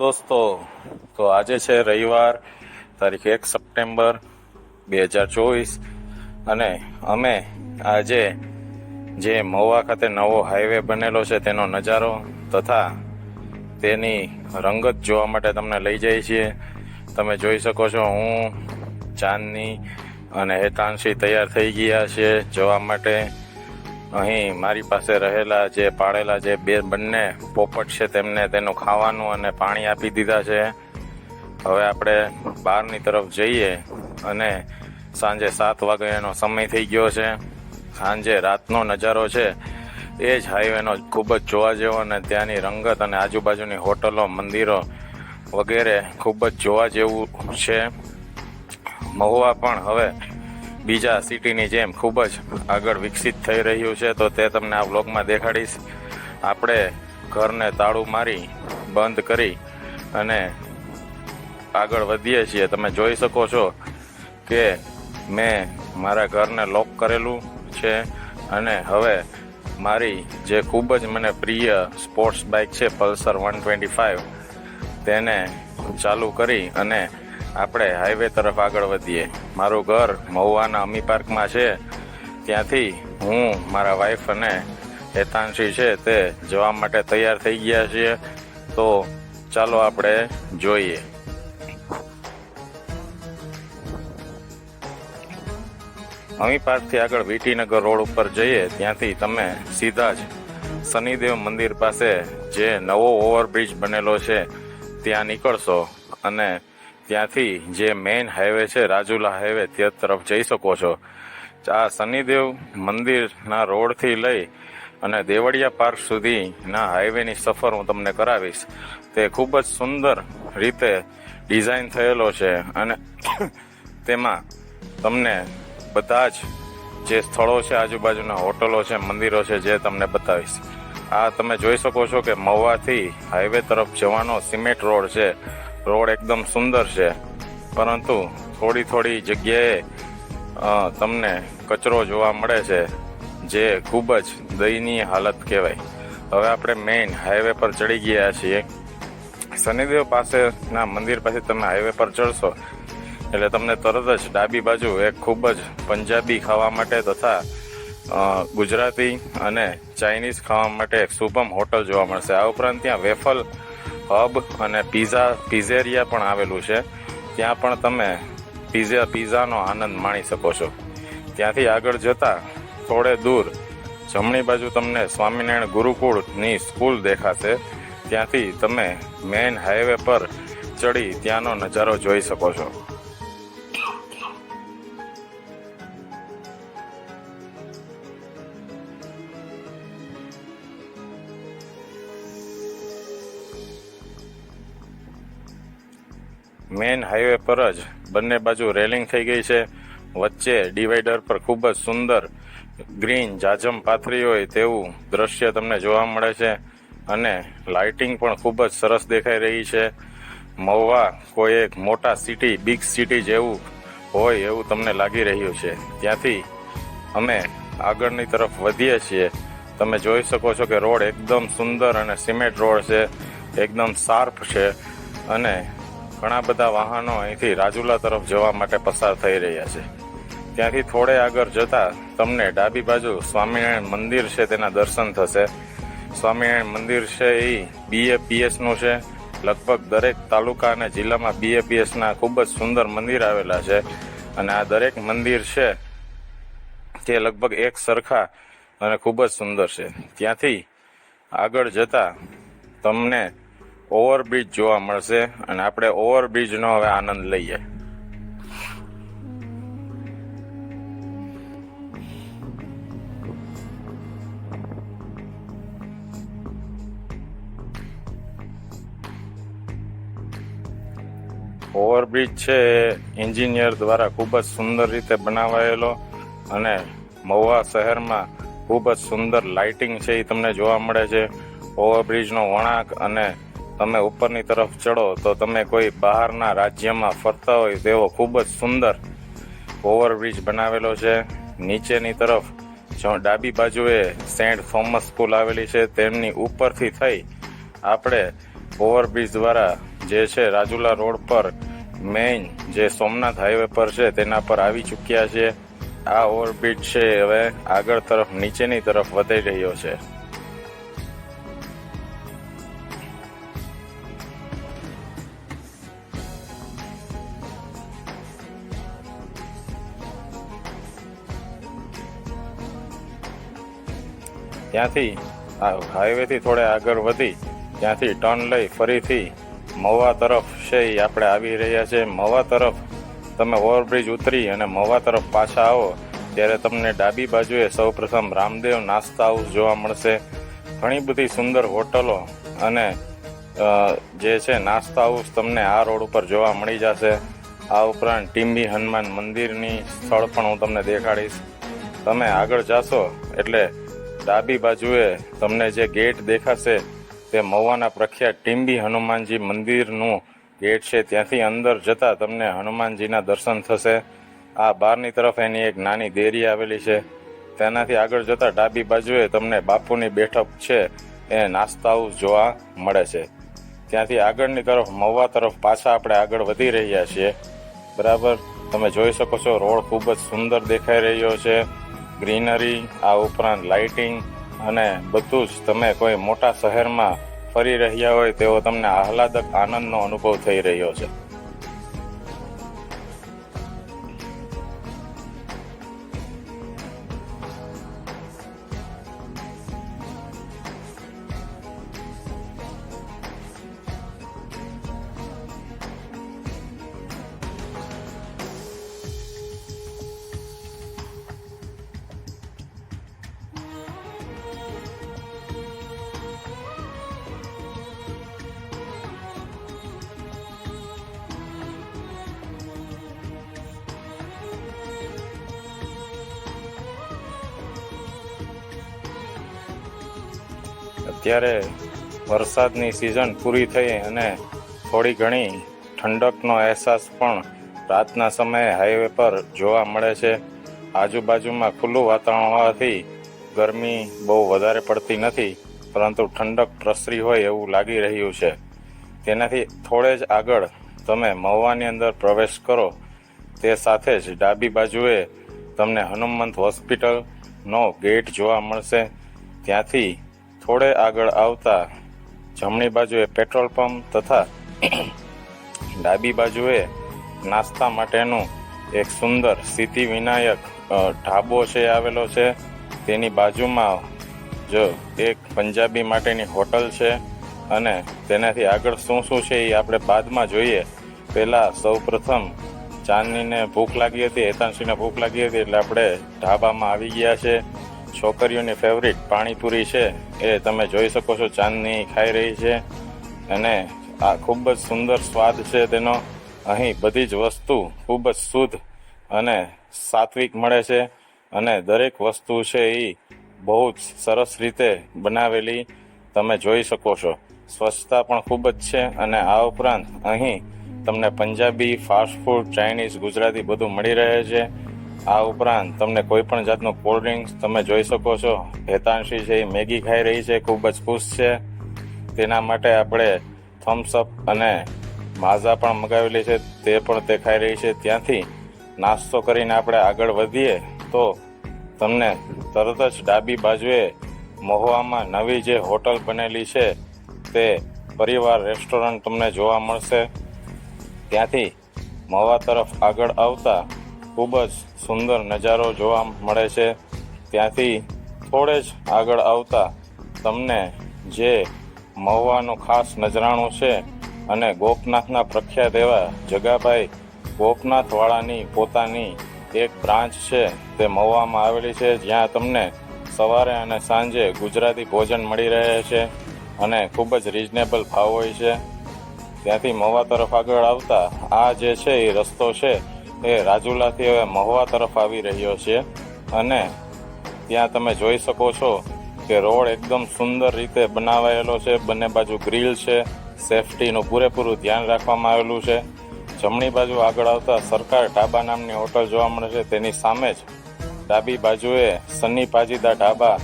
દોસ્તો, તો આજે છે રવિવાર, તારીખ એક સપ્ટેમ્બર બે હજાર ચોવીસ. અને અમે આજે જે મહુવા ખાતે નવો હાઈવે બનેલો છે તેનો નજારો તથા તેની રંગત જોવા માટે તમને લઈ જઈએ છીએ. તમે જોઈ શકો છો હું, ચાંદની અને હેતાંશી તૈયાર થઈ ગયા છે જવા માટે. અહીં મારી પાસે રહેલા જે પાળેલા જે બે બંને પોપટ છે, તેમને તેનું ખાવાનું અને પાણી આપી દીધા છે. હવે આપણે બહારની તરફ જઈએ અને સાંજે સાત વાગ્યાનો સમય થઈ ગયો છે. સાંજે રાતનો નજારો છે. એ જ હાઈવેનો ખૂબ જ જોવા જેવો અને ત્યાંની રંગત અને આજુબાજુની હોટલો, મંદિરો વગેરે ખૂબ જ જોવા જેવું છે. મહુવા પણ હવે બીજા સિટીની જેમ ખૂબ જ આગળ વિકસિત થઈ રહ્યું છે, તો તે તમને આ વ્લોગમાં દેખાડીશ. આપણે ઘરને તાળું મારી, બંધ કરી અને આગળ વધીએ છીએ. તમે જોઈ શકો છો કે મેં મારા ઘરને લોક કરેલું છે અને હવે મારી જે ખૂબ જ મને પ્રિય સ્પોર્ટ્સ બાઇક છે, પલ્સર વન ટ્વેન્ટી ફાઇવ તેને ચાલુ કરી અને આપણે હાઈવે તરફ આગળ વધીએ. મારું ઘર મહુવાના અમી પાર્કમાં છે. ત્યાંથી હું, મારા વાઈફ અને હેતાંશી છે તે જવા માટે તૈયાર થઈ ગયા છીએ. તો ચાલો આપણે જોઈએ. અમી પાર્કથી આગળ વીટીનગર રોડ ઉપર જઈએ, ત્યાંથી તમે સીધા જ શનિદેવ મંદિર પાસે જે નવો ઓવરબ્રિજ બનેલો છે, ત્યાં નીકળશો અને ત્યાંથી જે મેઇન હાઈવે છે, રાજુલા હાઈવે તે તરફ જઈ શકો છો. આ શનિદેવ મંદિરના રોડથી લઈ અને દેવળિયા પાર્ક સુધીના હાઈવેની સફર હું તમને કરાવીશ. તે ખૂબ જ સુંદર રીતે ડિઝાઇન થયેલો છે અને તેમાં તમને બધા જ જે સ્થળો છે, આજુબાજુના હોટલો છે, મંદિરો છે, જે તમને બતાવીશ. આ તમે જોઈ શકો છો કે મહુવાથી હાઈવે તરફ જવાનો સિમેન્ટ રોડ છે. રોડ એકદમ સુંદર છે. પરંતુ થોડી થોડી જગ્યાએ તમને કચરો જોવા મળે છે, જે ખૂબ જ દયનીય હાલત કહેવાય. હવે આપણે મેઇન હાઈવે પર ચડી ગયા છીએ. શનિદેવ પાસેના મંદિર પાસે તમે હાઈવે પર ચડશો, એટલે તમને તરત જ ડાબી બાજુ એક ખૂબ જ પંજાબી ખાવા માટે તથા ગુજરાતી અને ચાઇનીઝ ખાવા માટે એક શુભમ હોટલ જોવા મળશે. આ ઉપરાંત ત્યાં વેફલ હબ અને પીઝા પીઝેરિયા પણ આવેલું છે. ત્યાં પણ તમે પીઝા પીઝાનો આનંદ માણી શકો છો. ત્યાંથી આગળ જતા થોડે દૂર જમણી બાજુ તમને સ્વામિનારાયણ ગુરુકુળની સ્કૂલ દેખાશે. ત્યાંથી તમે મેઇન હાઈવે પર ચડી ત્યાંનો નજારો જોઈ શકો છો. મેઇન હાઈવે પર જ બંને બાજુ રેલિંગ થઈ ગઈ છે. વચ્ચે ડિવાઈડર પર ખૂબ જ સુંદર ગ્રીન જાજમ પાથરી હોય તેવું દ્રશ્ય તમને જોવા મળે છે અને લાઇટિંગ પણ ખૂબ જ સરસ દેખાઈ રહી છે. મહુવા કોઈ એક મોટા સિટી, બિગ સિટી જેવું હોય એવું તમને લાગી રહ્યું છે. ત્યાંથી અમે આગળની તરફ વધીએ છીએ. તમે જોઈ શકો છો કે રોડ એકદમ સુંદર અને સિમેન્ટ રોડ છે. એકદમ શાર્પ છે અને ઘણા બધા વાહનો અહીંથી રાજુલા તરફ જવા માટે પસાર થઈ રહ્યા છે. ત્યાંથી થોડે આગળ જતા તમને ડાબી બાજુ સ્વામિનારાયણ મંદિર છે તેના દર્શન થશે. સ્વામિનારાયણ મંદિર છે એ બીએપીએસનું છે. લગભગ દરેક તાલુકા અને જિલ્લામાં બીએપીએસ ના ખૂબ જ સુંદર મંદિર આવેલા છે. અને આ દરેક મંદિર છે તે લગભગ એક સરખા અને ખૂબ જ સુંદર છે. ત્યાંથી આગળ જતા તમને ઓવરબ્રિજ જોવા મળશે અને આપણે ઓવરબ્રિજનો હવે આનંદ લઈએ. ઓવરબ્રિજ છે એન્જિનિયર દ્વારા ખૂબ જ સુંદર રીતે બનાવાયેલો અને મહુવા શહેરમાં ખૂબ જ સુંદર લાઇટિંગ છે એ તમને જોવા મળે છે. ઓવરબ્રિજનો વળાંક અને તમે ઉપરની તરફ ચડો, તો તમે કોઈ બહારના રાજ્યમાં ફરતા હોય તેવો ખૂબ જ સુંદર ઓવરબ્રિજ બનાવેલો છે. નીચેની તરફ જો ડાબી બાજુએ સેન્ટ થોમસ સ્કૂલ આવેલી છે, તેમની ઉપરથી થઈ આપણે ઓવરબ્રિજ દ્વારા જે છે રાજુલા રોડ પર મેઇન જે સોમનાથ હાઈવે પર છે, તેના પર આવી ચૂક્યા છે. આ ઓવરબ્રિજ છે હવે આગળ તરફ નીચેની તરફ વધી રહ્યો છે. ત્યાંથી હાઈવેથી થોડે આગળ વધી, ત્યાંથી ટર્ન લઈ ફરીથી મવા તરફ છે એ આપણે આવી રહ્યા છે મવા તરફ તમે ઓવરબ્રિજ ઉતરી અને મવા તરફ પાછા આવો, ત્યારે તમને ડાબી બાજુએ સૌપ્રથમ રામદેવ નાસ્તા હાઉસ જોવા મળશે. ઘણી બધી સુંદર હોટલો અને જે છે નાસ્તા હાઉસ તમને આ રોડ ઉપર જોવા મળી જશે. આ ઉપરાંત ટીમ્બી હનુમાન મંદિરની સ્થળ પણ હું તમને દેખાડીશ. તમે આગળ જાશો એટલે ડાબી બાજુએ તમને જે ગેટ દેખાશે તે મહુવાના પ્રખ્યાત ટીમ્બી હનુમાનજી મંદિરનું ગેટ છે. ત્યાંથી અંદર જતા તમને હનુમાનજીના દર્શન થશે. આ બહારની તરફ એની એક નાની દેરી આવેલી છે. તેનાથી આગળ જતા ડાબી બાજુએ તમને બાપુની બેઠક છે. એ નાસ્તા હાઉસ જોવા મળે છે. ત્યાંથી આગળની તરફ મહુવા તરફ પાછા આપણે આગળ વધી રહ્યા છીએ. બરાબર? તમે જોઈ શકો છો, રોડ ખૂબ જ સુંદર દેખાઈ રહ્યો છે. ગ્રીનરી, આ ઉપરાંત લાઇટિંગ અને બધું જ તમે કોઈ મોટા શહેરમાં ફરી રહ્યા હોય તેવો તમને આહલાદક આનંદનો અનુભવ થઈ રહ્યો છે. અત્યારે વરસાદની સિઝન પૂરી થઈ અને થોડી ઘણી ઠંડકનો અહેસાસ પણ રાતના સમયે હાઈવે પર જોવા મળે છે. આજુબાજુમાં ખુલ્લું વાતાવરણ હોવાથી ગરમી બહુ વધારે પડતી નથી, પરંતુ ઠંડક પ્રસરી હોય એવું લાગી રહ્યું છે. તેનાથી થોડે જ આગળ તમે મહુવાની અંદર પ્રવેશ કરો, તે સાથે જ ડાબી બાજુએ તમને હનુમંત હોસ્પિટલનો ગેટ જોવા મળશે. ત્યાંથી થોડે આગળ આવતા જમણી બાજુએ પેટ્રોલ પંપ તથા ડાબી બાજુએ નાસ્તા માટેનું એક સુંદર સિદ્ધિ વિનાયક ઢાબો છે આવેલો છે. તેની બાજુમાં જો એક પંજાબી માટેની હોટલ છે અને તેનાથી આગળ શું શું છે એ આપણે બાદમાં જોઈએ. પહેલાં સૌ પ્રથમ ચાંદનીને ભૂખ લાગી હતી, હેતાંશીને ભૂખ લાગી હતી એટલે આપણે ઢાબામાં આવી ગયા છે. છોકરીઓની ફેવરિટ પાણીપુરી છે, એ તમે જોઈ શકો છો ચાંદની ખાઈ રહી છે. અને આ ખૂબ જ સુંદર સ્વાદ છે તેનો. અહીં બધી જ વસ્તુ ખૂબ જ શુદ્ધ અને સાત્વિક મળે છે. અને દરેક વસ્તુ છે એ બહુ જ સરસ રીતે બનાવેલી તમે જોઈ શકો છો. સ્વચ્છતા પણ ખૂબ જ છે અને આ ઉપરાંત અહીં તમને Punjabi fast food Chinese Gujarati બધું મળી રહે છે. આ ઉપરાંત તમને કોઈ પણ જાતનું કોલ્ડ ડ્રિંક્સ તમે જોઈ શકો છો. હેતાંશી છે એ મેગી ખાઈ રહી છે, ખૂબ જ ખુશ છે. તેના માટે આપણે થમ્સ અપ અને માઝા પણ મગાવેલી છે, તે પણ તે ખાઈ રહી છે. ત્યાંથી નાસ્તો કરીને આપણે આગળ વધીએ તો તમને તરત જ ડાબી બાજુએ મહુવામાં નવી જે હોટલ બનેલી છે, તે પરિવાર રેસ્ટોરન્ટ તમને જોવા મળશે. ત્યાંથી મહુવા તરફ આગળ આવતા ખૂબ જ સુંદર નજારો જોવા મળે છે. ત્યાંથી થોડે જ આગળ આવતા તમને જે મહુવાનું ખાસ નજરાણું છે અને ગોપનાથના પ્રખ્યાત એવા જગાભાઈ ગોપનાથવાળાની પોતાની એક બ્રાન્ચ છે તે મહુવામાં આવેલી છે. જ્યાં તમને સવારે અને સાંજે ગુજરાતી ભોજન મળી રહે છે અને ખૂબ જ રિઝનેબલ ભાવ હોય છે. ત્યાંથી મહુવા તરફ આગળ આવતા આ જે છે એ રસ્તો છે એ રાજુલાથી હવે મહુવા તરફ આવી રહ્યો છે. અને ત્યાં તમે જોઈ શકો છો કે રોડ એકદમ સુંદર રીતે બનાવાયેલો છે. બંને બાજુ ગ્રીલ છે. સેફટીનું પૂરેપૂરું ધ્યાન રાખવામાં આવેલું છે. જમણી બાજુ આગળ આવતા સરકાર ઢાબા નામની હોટલ જોવા મળે છે. તેની સામે જ ડાબી બાજુએ સન્ની પાજીદા ઢાબા,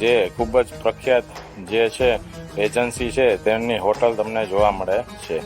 જે ખૂબ જ પ્રખ્યાત જે છે, એજન્સી છે, તેમની હોટલ તમને જોવા મળે છે.